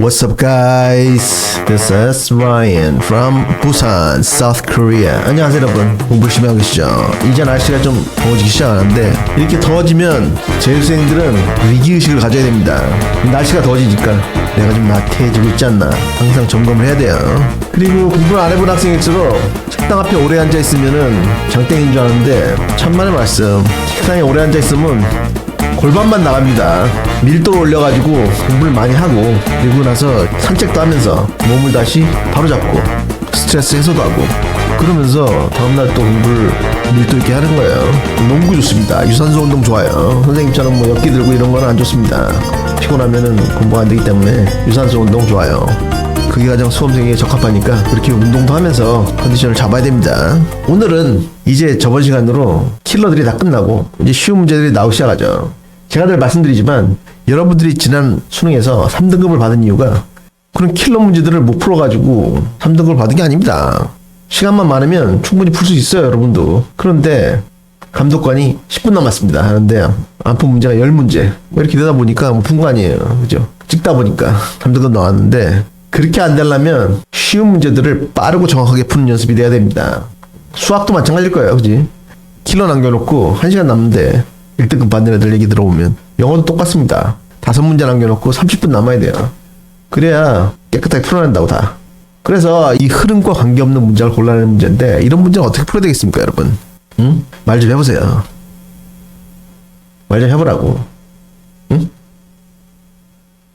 What's up, guys? This is Ryan from Busan, South Korea. 안녕하세요, 여러분. 공부 열심히 하고 계시죠? 이제 날씨가 좀 더워지기 시작하는데 이렇게 더워지면 재수생들은 위기의식을 가져야 됩니다. 날씨가 더워지니까 내가 좀 나태해지고 있지 않나 항상 점검을 해야 돼요. 그리고 공부를 안 해본 학생일수록 책당 앞에 오래 앉아 있으면은 장땡인 줄 아는데 천만의 말씀. 책상에 오래 앉아 있으면 골반만 나갑니다. 밀도를 올려가지고 공부를 많이 하고 그리고 나서 산책도 하면서 몸을 다시 바로잡고 스트레스 해소도 하고 그러면서 다음날 또 공부를 밀도 있게 하는 거예요. 농구 좋습니다. 유산소 운동 좋아요. 선생님처럼 뭐 엽기 들고 이런 거는 안 좋습니다. 피곤하면은 공부가 안 되기 때문에 유산소 운동 좋아요. 그게 가장 수험생에게 적합하니까 그렇게 운동도 하면서 컨디션을 잡아야 됩니다. 오늘은 이제 저번 시간으로 킬러들이 다 끝나고 이제 쉬운 문제들이 나오기 시작하죠. 제가 늘 말씀드리지만 여러분들이 지난 수능에서 3등급을 받은 이유가 그런 킬러 문제들을 못 풀어가지고 3등급을 받은 게 아닙니다. 시간만 많으면 충분히 풀 수 있어요, 여러분도. 그런데 감독관이 10분 남았습니다. 하는데 안푼 문제가 10문제. 뭐 이렇게 되다 보니까 뭐 푼 거 아니에요. 그죠? 찍다 보니까 3등급 나왔는데 그렇게 안 되려면 쉬운 문제들을 빠르고 정확하게 푸는 연습이 돼야 됩니다. 수학도 마찬가지일 거예요. 그지? 킬러 남겨놓고 1시간 남는데 1등급 받는 애들 얘기 들어보면 영어도 똑같습니다 다섯 문제 남겨놓고 30분 남아야 돼요 그래야 깨끗하게 풀어낸다고 다 그래서 이 흐름과 관계없는 문제를 골라내는 문제인데 이런 문제는 어떻게 풀어야 되겠습니까 여러분 응? 말 좀 해보세요. 말 좀 해보라고. 응?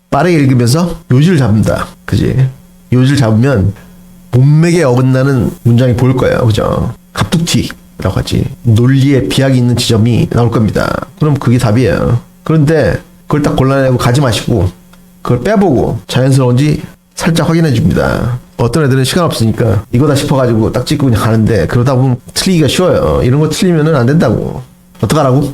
빠르게 읽으면서 요지를 잡는다. 그지? 요지를 잡으면 문맥에 어긋나는 문장이 보일 거예요. 그죠? 갑툭튀 라고 하지. 논리에 비약이 있는 지점이 나올 겁니다. 그럼 그게 답이에요. 그런데 그걸 딱 골라내고 가지 마시고 그걸 빼보고 자연스러운지 살짝 확인해 줍니다. 어떤 애들은 시간 없으니까 이거다 싶어가지고 딱 찍고 그냥 가는데 그러다 보면 틀리기가 쉬워요. 이런 거 틀리면은 안 된다고. 어떡하라고?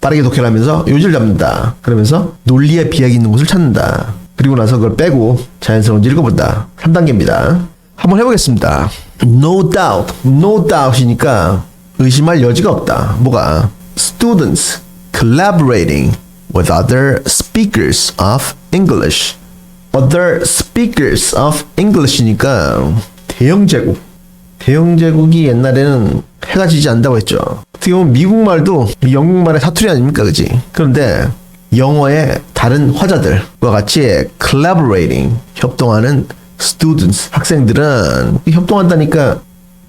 빠르게 독해하면서 요지를 잡는다. 그러면서 논리에 비약이 있는 곳을 찾는다. 그리고 나서 그걸 빼고 자연스러운지 읽어본다. 3단계입니다. 한번 해보겠습니다. No doubt, no doubt이니까 의심할 여지가 없다. 뭐가? Students collaborating with other speakers of English. other speakers of English니까 대영 제국. 대영 제국이 옛날에는 해가 지지 않는다고 했죠. 어떻게 보면 미국 말도 영국 말의 사투리 아닙니까, 그지? 그런데 영어의 다른 화자들과 같이 collaborating 협동하는 students 학생들은 협동한다니까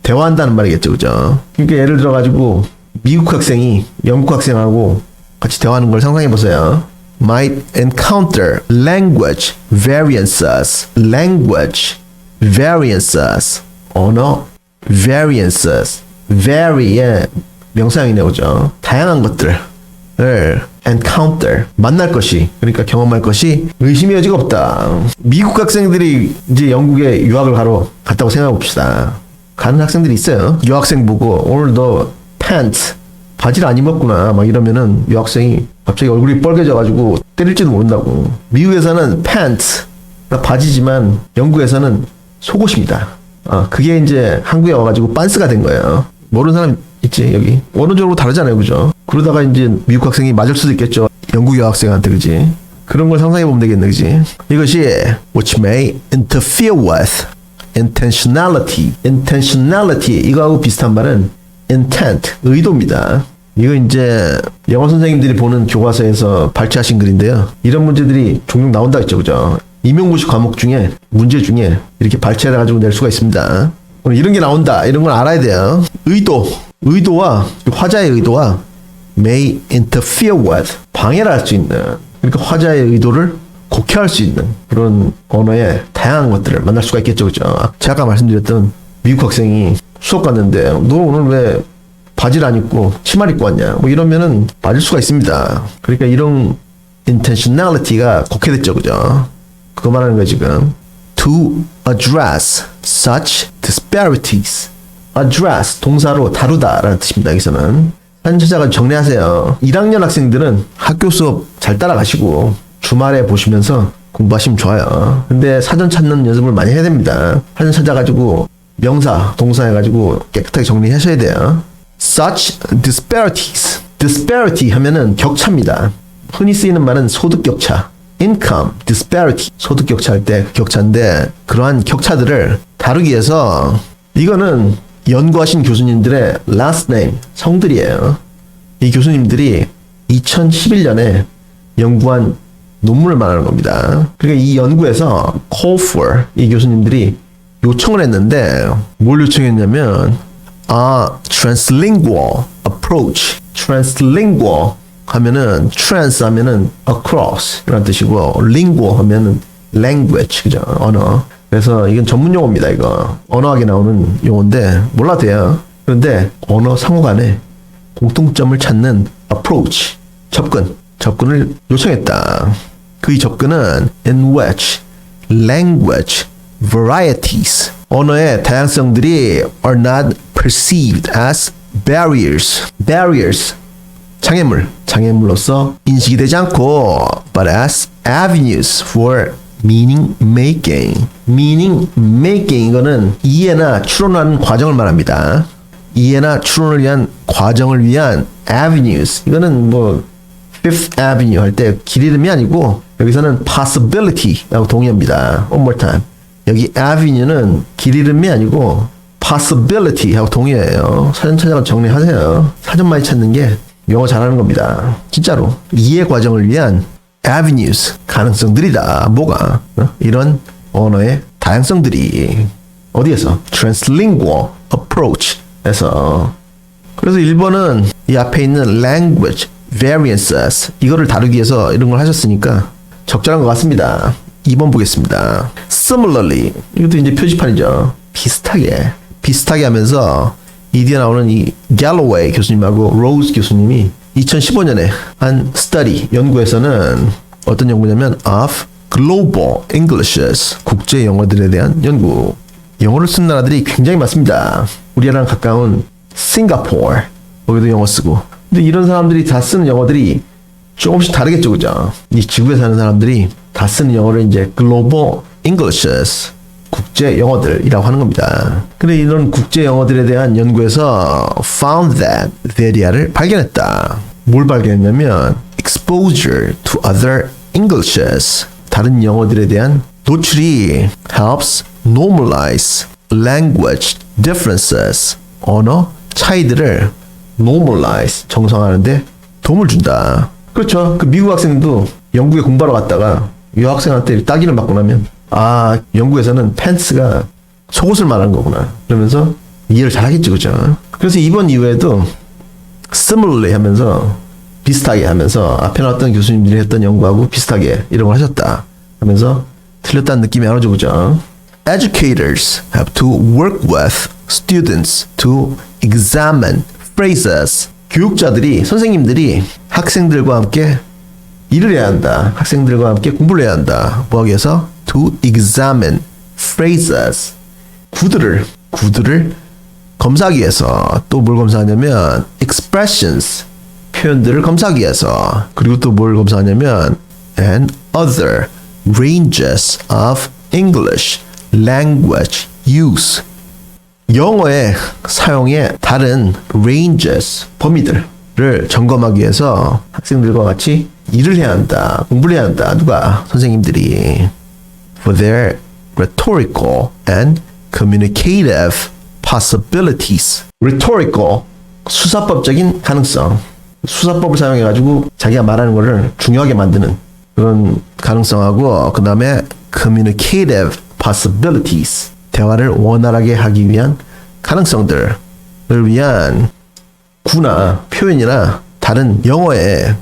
대화한다는 말이겠죠, 그죠? 그러니까 예를 들어 가지고 미국 학생이 영국 학생하고 같이 대화하는 걸 상상해 보세요. might encounter language variances, language variances, 언어 variances, vary의 명사형이네 보죠. 다양한 것들 을 encounter 만날 것이 그러니까 경험할 것이 의심의 여지가 없다. 미국 학생들이 이제 영국에 유학을 가러 갔다고 생각해 봅시다. 가는 학생들이 있어요. 유학생 보고 오늘 너 pants 바지를 안 입었구나 막 이러면은 유학생이 갑자기 얼굴이 빨개져가지고 때릴지도 모른다고 미국에서는 pants 바지지만 영국에서는 속옷입니다 아 그게 이제 한국에 와가지고 빤스가 된 거예요 모르는 사람 있지 여기 원어적으로 다르잖아요 그죠 그러다가 이제 미국 학생이 맞을 수도 있겠죠 영국 여학생한테 그지 그런 걸 상상해 보면 되겠네 그지 이것이 which may interfere with intentionality intentionality 이거하고 비슷한 말은 intent 의도입니다. 이거 이제 영어 선생님들이 보는 교과서에서 발췌하신 글인데요. 이런 문제들이 종종 나온다 했죠, 그죠? 임용고시 과목 중에 문제 중에 이렇게 발췌해 가지고 낼 수가 있습니다. 이런 게 나온다. 이런 걸 알아야 돼요. 의도, 의도와 화자의 의도와 may interfere with 방해를 할 수 있는 그러니까 화자의 의도를 곡해할 수 있는 그런 언어의 다양한 것들을 만날 수가 있겠죠, 그죠? 제가 말씀드렸던 미국 학생이 수업 갔는데 너 오늘 왜 바지를 안 입고 치마를 입고 왔냐? 뭐 이러면은 맞을 수가 있습니다. 그러니까 이런 intentionality가 곡해됐죠, 그죠? 그거 말하는 거예요, 지금. To address such disparities. Address 동사로 다루다라는 뜻입니다. 여기서는 찾아가 정리하세요. 1학년 학생들은 학교 수업 잘 따라가시고 주말에 보시면서 공부하시면 좋아요. 근데 사전 찾는 연습을 많이 해야 됩니다. 사전 찾아가지고 명사, 동사 해가지고 깨끗하게 정리하셔야 돼요. Such disparities. disparity 하면은 격차입니다. 흔히 쓰이는 말은 소득 격차. income disparity 소득 격차일 때 격차인데 그러한 격차들을 다루기 위해서 이거는 연구하신 교수님들의 last name 성들이에요. 이 교수님들이 2011년에 연구한 논문을 말하는 겁니다. 그러니까 이 연구에서 call for 이 교수님들이 요청을 했는데 뭘 요청했냐면 아 translingual approach translingual 하면은 trans 하면은 across 이런 뜻이고 lingual 하면은 language 그죠 언어 그래서 이건 전문 용어입니다 이거. 언어학에 나오는 용어인데 몰라도 돼요. 그런데 언어 상호간에 공통점을 찾는 approach 접근. 접근을 요청했다. 그 이 접근은 in which language varieties. 언어의 다양성들이 are not perceived as barriers. barriers 장애물. 장애물로서 인식이 되지 않고 but as avenues for meaning making meaning making 이거는 이해나 추론하는 과정을 말합니다 이해나 추론을 위한 과정을 위한 avenues 이거는 뭐 Fifth Avenue 할 때 길 이름이 아니고 여기서는 possibility라고 동의합니다. One more time. 여기 avenue는 길 이름이 아니고 possibility 하고 동의해요. 사전 찾아가 정리하세요. 사전 많이 찾는 게 영어 잘하는 겁니다. 진짜로 이해 과정을 위한 avenues 가능성들이다. 뭐가 어? 이런 언어의 다양성들이 어디에서 translingual approach에서 그래서 1번은 이 앞에 있는 language variances 이거를 다루기 위해서 이런 걸 하셨으니까 적절한 것 같습니다. 2번 보겠습니다. Similarly 이것도 이제 표지판이죠. 비슷하게 비슷하게 하면서 이 뒤에 나오는 이 Galloway 교수님하고 Rose 교수님이 2015년에 한 study 연구에서는 어떤 연구냐면 of global Englishes 국제 영어들에 대한 연구 영어를 쓴 나라들이 굉장히 많습니다. 우리나라랑 가까운 싱가포르 거기도 영어 쓰고 근데 이런 사람들이 다 쓰는 영어들이 조금씩 다르겠죠, 그죠? 이 지구에 사는 사람들이 다 쓰는 영어를 이제 global Englishes 국제 영어들이라고 하는 겁니다. 근데 이런 국제 영어들에 대한 연구에서 found that there를 발견했다. 뭘 발견했냐면 exposure to other Englishes 다른 영어들에 대한 노출이 helps normalize language differences 언어 차이들을 normalize 정상화하는데 도움을 준다. 그렇죠. 그 미국 학생도 영국에 공부하러 갔다가 유학생한테 따기를 맞고 나면 아 영국에서는 팬츠가 속옷을 말하는 거구나. 그러면서 이해를 잘 하겠죠, 그죠? 그래서 이번 이후에도 similarly 하면서 비슷하게 하면서 앞에 나왔던 교수님들이 했던 연구하고 비슷하게 이런 걸 하셨다 하면서 틀렸다는 느낌이 안 오죠, 그죠? Educators have to work with students to examine phrases. 교육자들이 선생님들이 학생들과 함께 일을 해야 한다. 학생들과 함께 공부를 해야 한다. 뭐 하기 위해서? To examine phrases. 구들을 구들을 검사하기 위해서. 또 뭘 검사하냐면 expressions 표현들을 검사하기 위해서. 그리고 또 뭘 검사하냐면 and other ranges of English language use. 영어의 사용의 다른 ranges 범위들을 점검하기 위해서 학생들과 같이 일을 해야 한다 공부를 해야 한다. 누가? 선생님들이 for their rhetorical and communicative possibilities. Rhetorical 수사법적인 가능성. 수사법을 사용해 가지고 자기가 말하는 거를 중요하게 만드는 그런 가능성하고 그 다음에 communicative possibilities 대화를 원활하게 하기 위한 가능성들을 위한 구나 표현이나 다른 영어의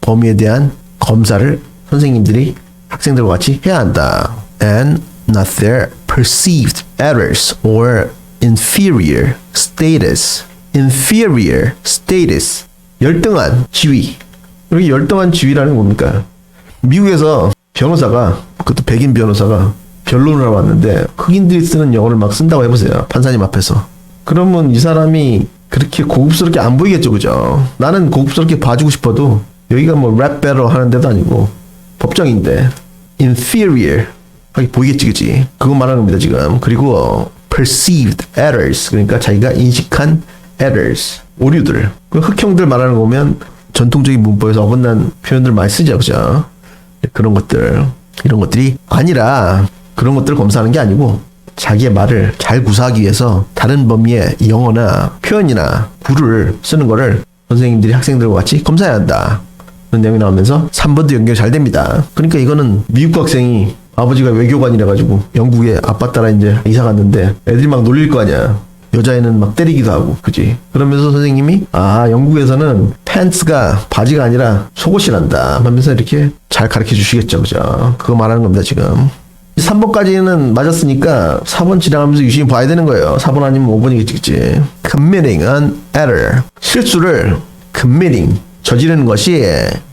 범위에 대한 검사를 선생님들이 학생들과 같이 해야 한다. And not their perceived errors or inferior status. inferior status. 열등한 지위. 여기 열등한 지위라는 게 뭡니까? 미국에서 변호사가 그것도 백인 변호사가 변론을 하러 왔는데 흑인들이 쓰는 영어를 막 쓴다고 해보세요. 판사님 앞에서. 그러면 이 사람이 그렇게 고급스럽게 안 보이겠죠, 그죠? 나는 고급스럽게 봐주고 싶어도 여기가 뭐 랩 배러 하는 데도 아니고 법정인데 inferior 하게 보이겠지, 그지? 그거 말하는 겁니다, 지금. 그리고 perceived errors 그러니까 자기가 인식한 errors 오류들 그 흑형들 말하는 거 보면 전통적인 문법에서 어긋난 표현들 많이 쓰죠, 그죠? 그런 것들 이런 것들이 아니라 그런 것들을 검사하는 게 아니고 자기의 말을 잘 구사하기 위해서 다른 범위의 영어나 표현이나 구를 쓰는 거를 선생님들이 학생들과 같이 검사해야 한다. 그런 내용이 나오면서 3번도 연결 잘 됩니다. 그러니까 이거는 미국 학생이 아버지가 외교관이라 가지고 영국에 아빠 따라 이제 이사 갔는데 애들이 막 놀릴 거 아니야. 여자애는 막 때리기도 하고, 그지? 그러면서 선생님이, 아, 영국에서는 팬츠가 바지가 아니라 속옷이란다. 하면서 이렇게 잘 가르쳐 주시겠죠, 그죠? 그거 말하는 겁니다, 지금. 3번까지는 맞았으니까 4번 지나가면서 유심히 봐야 되는 거예요. 4번 아니면 5번이겠지, 그치? committing an error. 실수를 committing. 저지르는 것이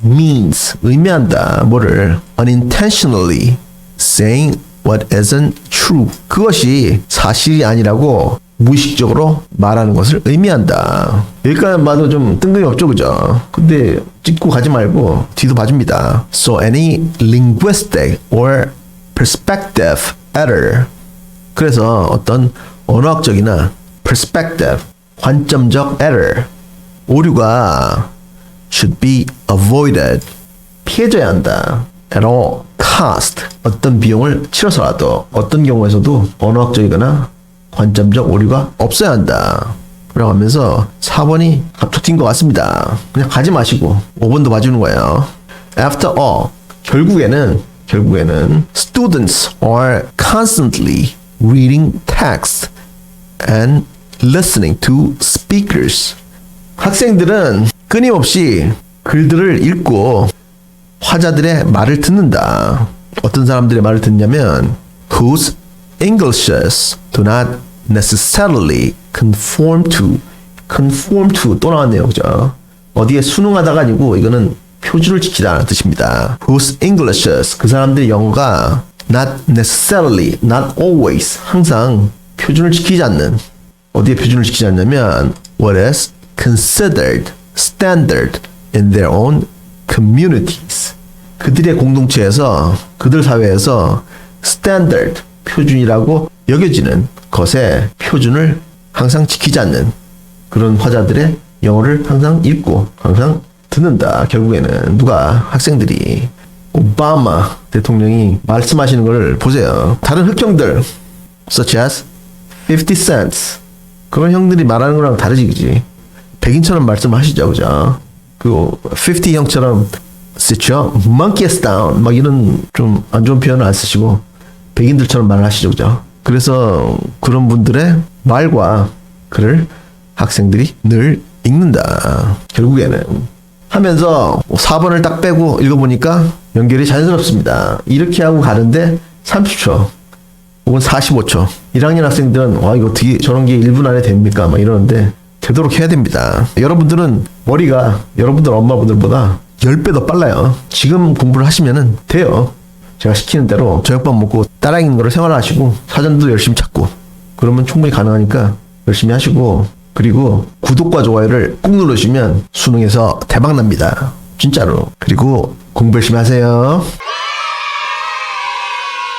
means. 의미한다. 뭐를 unintentionally saying what isn't true. 그것이 사실이 아니라고 무의식적으로 말하는 것을 의미한다. 여기까지 봐도 좀 뜬금이 없죠, 그죠? 근데 찍고 가지 말고 뒤도 봐줍니다. So any linguistic or perspective error. 그래서 어떤 언어학적이나 perspective, 관점적 error, 오류가 should be avoided. 피해져야 한다. at all cost. 어떤 비용을 치러서라도 어떤 경우에서도 언어학적이거나 관점적 오류가 없어야 한다. 라고 하면서 4번이 합쳐진 것 같습니다. 그냥 가지 마시고 5번도 봐주는 거예요. After all, 결국에는 결국에는 students are constantly reading text and listening to speakers. 학생들은 끊임없이 글들을 읽고 화자들의 말을 듣는다. 어떤 사람들의 말을 듣냐면 whose Englishes do not necessarily conform to conform to 또 나왔네요. 그죠? 어디에 순응하다가 아니고 이거는 표준을 지키다는 뜻입니다. whose Englishes 그 사람들의 영어가 not necessarily, not always 항상 표준을 지키지 않는 어디에 표준을 지키지 않냐면 is considered standard in their own communities. 그들의 공동체에서 그들 사회에서 standard 표준이라고 여겨지는 것에 표준을 항상 지키지 않는 그런 화자들의 영어를 항상 읽고 항상 듣는다. 결국에는 누가 학생들이 오바마 대통령이 말씀하시는 걸 보세요. 다른 흑형들 such as 50 cents 그런 형들이 말하는 거랑 다르지 그지 백인처럼 말씀하시죠 그죠? 그50 형처럼 쓰죠. Monkeys down. 막 이런 좀 안 좋은 표현을 안 쓰시고 백인들처럼 말을 하시죠 그죠? 그래서 그런 분들의 말과 글을 학생들이 늘 읽는다. 결국에는. 하면서 4번을 딱 빼고 읽어보니까 연결이 자연스럽습니다. 이렇게 하고 가는데 30초 혹은 45초. 1학년 학생들은 와 이거 어떻게 저런 게 1분 안에 됩니까? 막 이러는데 되도록 해야 됩니다. 여러분들은 머리가 여러분들 엄마분들보다 10배 더 빨라요. 지금 공부를 하시면은 돼요. 제가 시키는 대로 저녁밥 먹고 따라 읽는 거를 생활하시고 사전도 열심히 찾고 그러면 충분히 가능하니까 열심히 하시고 그리고 구독과 좋아요를 꾹 누르시면 수능에서 대박 납니다. 진짜로. 그리고 공부 열심히 하세요.